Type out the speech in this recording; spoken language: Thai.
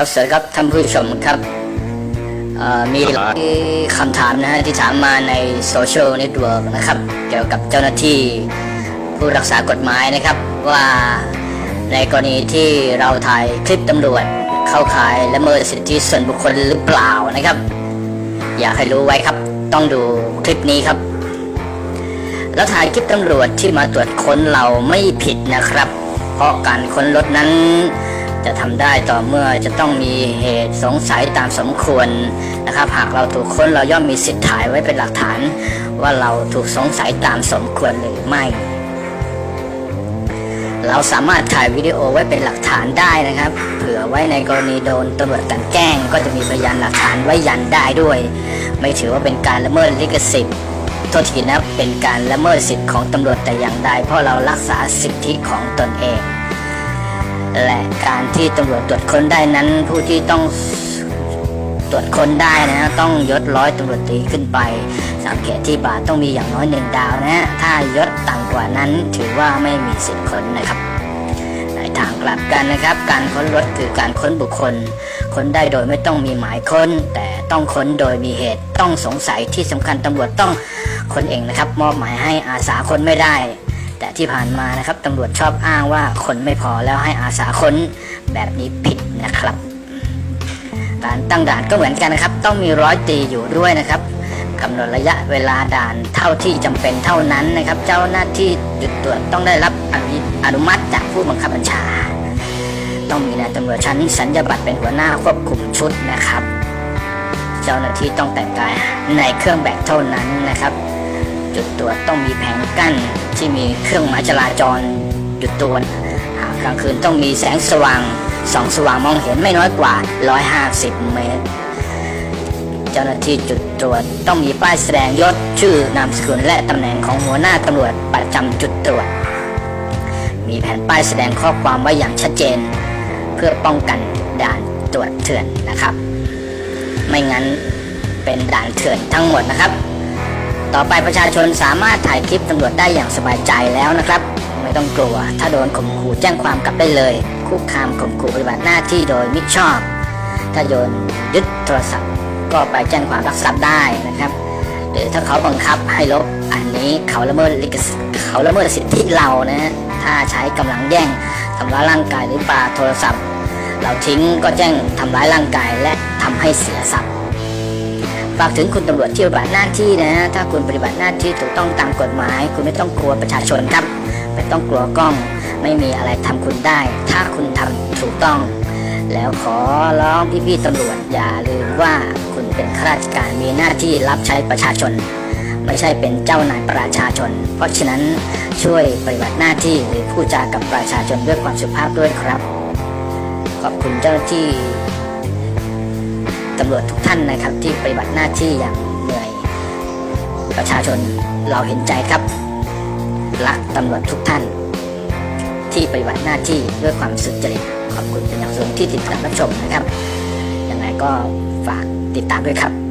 ครับสวัสดีครับท่านผู้ชมครับมีคำถามนะฮะที่ถามมาในโซเชียลเน็ตเวิร์กนะครับเกี่ยวกับเจ้าหน้าที่ผู้รักษากฎหมายนะครับว่าในกรณีที่เราถ่ายคลิปตำรวจเข้าข่ายละเมิดสิทธิส่วนบุคคลหรือเปล่านะครับ อยากให้รู้ไว้ครับต้องดูคลิปนี้ครับ แล้วถ่ายคลิปตำรวจที่มาตรวจค้นเราไม่ผิดนะครับ เพราะการค้นรถนั้น จะทำได้ต่อเมื่อจะต้องมีเหตุสงสัยตามสมควรนะครับหากเราถูกค้นเราย่อมมีสิทธิ์ถ่ายไว้เป็นหลักฐาน ว่าเราถูกสงสัยตามสมควรหรือไม่ เราสามารถถ่ายวิดีโอไว้เป็นหลักฐานได้นะครับ เผื่อไว้ในกรณีโดนตำรวจกันแกล้ง ก็จะมีพยานหลักฐานไว้ยันได้ด้วย ไม่ถือว่าเป็นการละเมิดลิขสิทธิ์โทษทีนะเป็นการละเมิดสิทธิ์ของตำรวจแต่อย่างใดเพราะเรารักษาสิทธิของตนเอง และการที่ตำรวจตรวจค้นได้นั้น ผู้ที่ต้องตรวจค้นได้นะ ต้องยศร้อยตำรวจตรีขึ้นไป สังเกตที่บาทต้องมีอย่างน้อยหนึ่งดาวนะ ถ้ายศต่ำกว่านั้นถือว่าไม่มีสิทธิ์ค้นนะครับในทางกลับกันนะครับ การค้นรถคือการค้นบุคคล ค้นได้โดยไม่ต้องมีหมายค้น แต่ต้องค้นโดยมีเหตุต้องสงสัยที่สำคัญตำรวจต้องค้นเองนะครับ มอบหมายให้อาสาค้นไม่ได้ แต่ที่ผ่านมานะครับตำรวจชอบอ้างว่าคนไม่พอแล้วให้อาสาค้นแบบนี้ผิดนะครับ การตั้งด่านก็เหมือนกันนะครับ ต้องมีร้อยตีอยู่ด้วยนะครับกำหนดระยะเวลาด่านเท่าที่จำเป็นเท่านั้นนะครับ เจ้าหน้าที่จุดตรวจต้องได้รับอนุอนุมัติจากผู้บังคับบัญชา ต้องมีนายตำรวจชั้นสัญญาบัตรเป็นหัวหน้าควบคุมชุดนะครับ เจ้าหน้าที่ต้องแต่งกายในเครื่องแบบเท่านั้นนะครับ จุดตรวจต้องมีแผงกั้นที่มีเครื่องหมายจราจรจุดตรวจกลางคืนต้องมีแสงสว่างสองสว่างมองเห็นไม่น้อยกว่า 150 เมตร เจ้าหน้าที่จุดตรวจต้องมีป้ายแสดงยศชื่อนามสกุลและตำแหน่งของหัวหน้าตำรวจประจำจุดตรวจ มีแผ่นป้ายแสดงข้อความไว้อย่างชัดเจน เพื่อป้องกันด่านตรวจเถื่อนนะครับ ไม่งั้นเป็นด่านเถื่อนทั้งหมดนะครับ ต่อไปประชาชนสามารถถ่ายคลิปตำรวจได้อย่างสบายใจแล้วนะครับ ไม่ต้องกลัว ถ้าโดนข่มขู่แจ้งความกลับได้เลย คุกคามข่มขู่ปฏิบัติหน้าที่โดยมิชอบ ถ้าโยนยึดโทรศัพท์ ก็ไปแจ้งความรักทรัพย์ได้นะครับ หรือถ้าเขาบังคับให้ลบอันนี้เขาละเมิดลิขสิทธิ์เขาละเมิดสิทธิเรานะถ้าใช้กำลังแย่งทำร้ายร่างกายหรือปาโทรศัพท์ เราทิ้งก็แจ้งทำร้ายร่างกายและทำให้เสียทรัพย์ ฝากถึงคุณตำรวจที่ปฏิบัติหน้าที่นะถ้าคุณปฏิบัติหน้าที่ถูกต้องตามกฎหมาย คุณไม่ต้องกลัวประชาชนครับ ไม่ต้องกลัวกล้อง ไม่มีอะไรทำคุณได้ ถ้าคุณทำถูกต้อง แล้วขอร้องพี่ๆตำรวจอย่าลืมว่าคุณเป็นข้าราชการมีหน้าที่รับใช้ประชาชน ไม่ใช่เป็นเจ้านายประชาชน เพราะฉะนั้นช่วยปฏิบัติหน้าที่หรือพูดจากับประชาชนด้วยความสุภาพด้วยครับ ขอบคุณเจ้าหน้าที่ ตำรวจทุกท่านนะครับ ที่ปฏิบัติหน้าที่อย่างเหนื่อย ประชาชนเราเห็นใจครับ รักตำรวจทุกท่าน ที่ปฏิบัติหน้าที่ด้วยความสุจริตขอบคุณเป็นอย่างสูงที่ติดตามรับชมนะครับยังไงก็ฝากติดตามด้วยครับ